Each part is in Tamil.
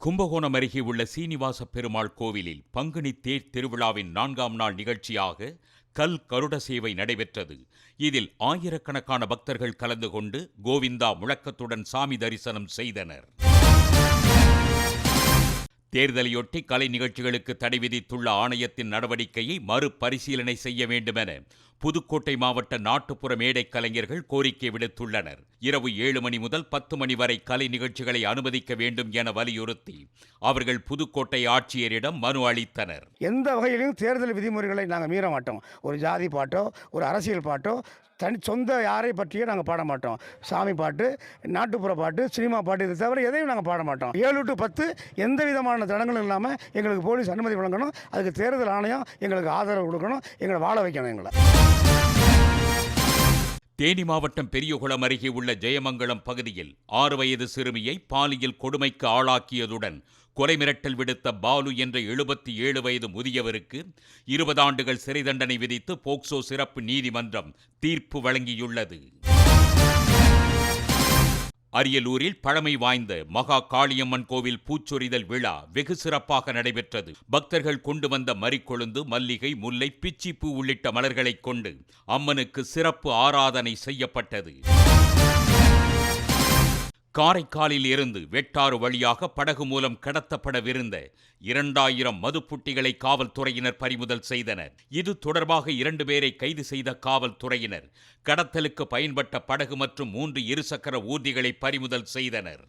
கும்பகோணம் அருகே உள்ள சீனிவாச பெருமாள் கோவிலில் பங்குனி தேர் திருவிழாவின் நான்காம் நாள் நிகழ்ச்சியாக கல் கருட சேவை நடைபெற்றது. இதில் ஆயிரக்கணக்கான பக்தர்கள் கலந்து கொண்டு கோவிந்தா முழக்கத்துடன் சாமி தரிசனம் செய்தனர். தேர்தலையொட்டி கலை நிகழ்ச்சிகளுக்கு தடை விதித்துள்ள ஆணையத்தின் நடவடிக்கையை மறுபரிசீலனை செய்ய வேண்டுமென புதுக்கோட்டை மாவட்ட நாட்டுப்புற மேடை கலைஞர்கள் கோரிக்கை விடுத்துள்ளனர். இரவு ஏழு மணி முதல் பத்து மணி வரை கலை நிகழ்ச்சிகளை அனுமதிக்க வேண்டும் என வலியுறுத்தி அவர்கள் புதுக்கோட்டை ஆட்சியரிடம் மனு அளித்தனர். எந்த வகையிலும் தேர்தல் விதிமுறைகளை நாங்கள் மீற மாட்டோம். ஒரு ஜாதி பாட்டோ ஒரு அரசியல் பாட்டோ தனி சொந்த யாரை பற்றியும் நாங்கள் பாட மாட்டோம். சாமி பாட்டு நாட்டுப்புற பாட்டு சினிமா பாட்டு இது தவிர எதையும் நாங்கள் பாட மாட்டோம். ஏழு டு பத்து எந்த விதமான தடங்களும் இல்லாமல் எங்களுக்கு போலீஸ் அனுமதி வழங்கணும். அதுக்கு தேர்தல் ஆணையம் எங்களுக்கு ஆதரவு கொடுக்கணும். எங்களை வாழ வைக்கணும் எங்களை. தேனி மாவட்டம் பெரியகுளம் அருகே உள்ள ஜெயமங்கலம் பகுதியில் ஆறு வயது சிறுமியை பாலியல் கொடுமைக்கு ஆளாக்கியதுடன் கொலை மிரட்டல் விடுத்த பாலு என்ற எழுபத்தி ஏழு வயது முதியவருக்கு இருபது ஆண்டுகள் சிறை தண்டனை விதித்து போக்சோ சிறப்பு நீதிமன்றம் தீர்ப்பு வழங்கியுள்ளது. அரியலூரில் பழமை வாய்ந்த மகா காளியம்மன் கோவில் பூச்சொரிதல் விழா வெகு சிறப்பாக நடைபெற்றது. பக்தர்கள் கொண்டு வந்த மறிக்கொழுந்து மல்லிகை முல்லை பிச்சிப்பூ உள்ளிட்ட மலர்களைக் கொண்டு அம்மனுக்கு சிறப்பு ஆராதனை செய்யப்பட்டது. காரைக்காலில் இருந்து வெட்டாறு வழியாக படகு மூலம் கடத்தப்படவிருந்த இரண்டாயிரம் மதுப்புட்டிகளை காவல்துறையினர் பறிமுதல் செய்தனர். இது தொடர்பாக இரண்டு பேரை கைது செய்த காவல்துறையினர் கடத்தலுக்கு பயன்பட்ட படகு மற்றும் மூன்று இருசக்கர ஊர்திகளை பறிமுதல் செய்தனர்.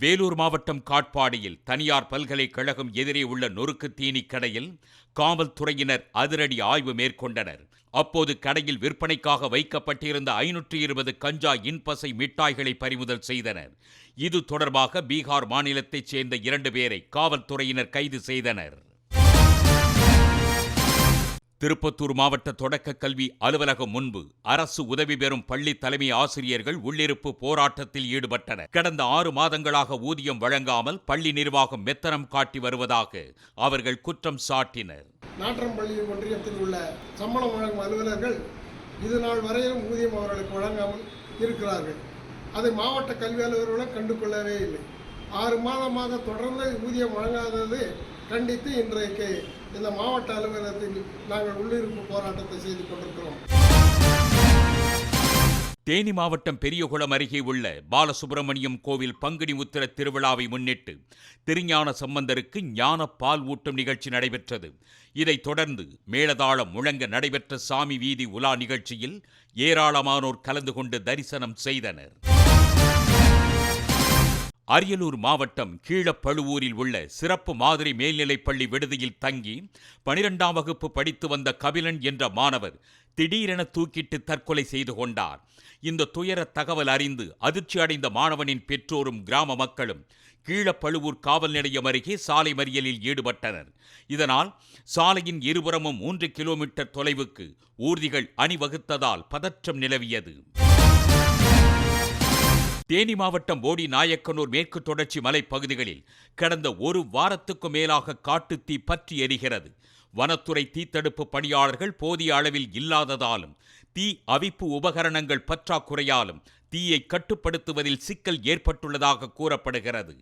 வேலூர் மாவட்டம் காட்பாடியில் தனியார் பல்கலைக்கழகம் எதிரே உள்ள நொறுக்கு தீனி கடையில் காவல்துறையினர் அதிரடி ஆய்வு மேற்கொண்டனர். அப்போது கடையில் விற்பனைக்காக வைக்கப்பட்டிருந்த ஐநூற்றி இருபது கஞ்சா இன்பசை மிட்டாய்களை பறிமுதல் செய்தனர். இது தொடர்பாக பீகார் மாநிலத்தைச் சேர்ந்த இரண்டு பேரை காவல்துறையினர் கைது செய்தனர். திருப்பத்தூர் மாவட்ட தொடக்க கல்வி அலுவலகம் முன்பு அரசு உதவி பெறும் பள்ளி தலைமை ஆசிரியர்கள் உள்ளிருப்பு போராட்டத்தில் ஈடுபட்டனர். கடந்த ஆறு மாதங்களாக ஊதியம் வழங்காமல் பள்ளி நிர்வாகம் மெத்தனம் காட்டி வருவதாக அவர்கள் குற்றம் சாட்டினர். நாற்றம்பள்ளி ஒன்றியத்தில் உள்ள சம்பளம் வழங்கும் அலுவலர்கள் இது நாள் வரையிலும் ஊதியம் அவர்களுக்கு வழங்காமல் இருக்கிறார்கள். அதை மாவட்ட கல்வி அலுவலர்களும் கண்டுகொள்ளவே இல்லை. ஆறு மாதமாக தொடர்ந்து ஊதியம் வழங்காதது கண்டித்து இன்றைக்கு இந்த மாவட்ட அலுவலகத்தில் நாங்கள் உள்ளிருப்பு போராட்டத்தை செய்து கொண்டிருக்கிறோம். தேனி மாவட்டம் பெரியகுளம் அருகே உள்ள பாலசுப்பிரமணியம் கோவில் பங்குனி உத்திர திருவிழாவை முன்னிட்டு திருஞான சம்பந்தருக்கு ஞான பால் ஊட்டும் நிகழ்ச்சி நடைபெற்றது. இதைத் தொடர்ந்து மேளதாளம் முழங்க நடைபெற்ற சாமி வீதி உலா நிகழ்ச்சியில் ஏராளமானோர் கலந்து கொண்டு தரிசனம் செய்தனர். அரியலூர் மாவட்டம் கீழப்பழுவூரில் உள்ள சிறப்பு மாதிரி மேல்நிலைப்பள்ளி விடுதியில் தங்கி பனிரெண்டாம் வகுப்பு படித்து வந்த கபிலன் என்ற மாணவர் திடீரென தூக்கிட்டு தற்கொலை செய்து கொண்டார். இந்த துயர தகவல் அறிந்து அதிர்ச்சி அடைந்த மாணவனின் பெற்றோரும் கிராம மக்களும் கீழப்பழுவூர் காவல் நிலையம் அருகே சாலை மறியலில் ஈடுபட்டனர். இதனால் சாலையின் இருபுறமும் மூன்று கிலோமீட்டர் தொலைவுக்கு ஊர்திகள் அணிவகுத்ததால் பதற்றம் நிலவியது. தேனி மாவட்டம் போடி நாயக்கனூர் மேற்கு தொடர்ச்சி மலைப்பகுதிகளில் கடந்த ஒரு வாரத்துக்கு மேலாக காட்டுத்தீ பற்றி எரிகிறது. வனத்துறை தீத்தடுப்பு பணியாளர்கள் போதிய அளவில் இல்லாததாலும் தீ அவிப்பு உபகரணங்கள் பற்றாக்குறையாலும் தீயை கட்டுப்படுத்துவதில் சிக்கல் ஏற்பட்டுள்ளதாக கூறப்படுகிறது.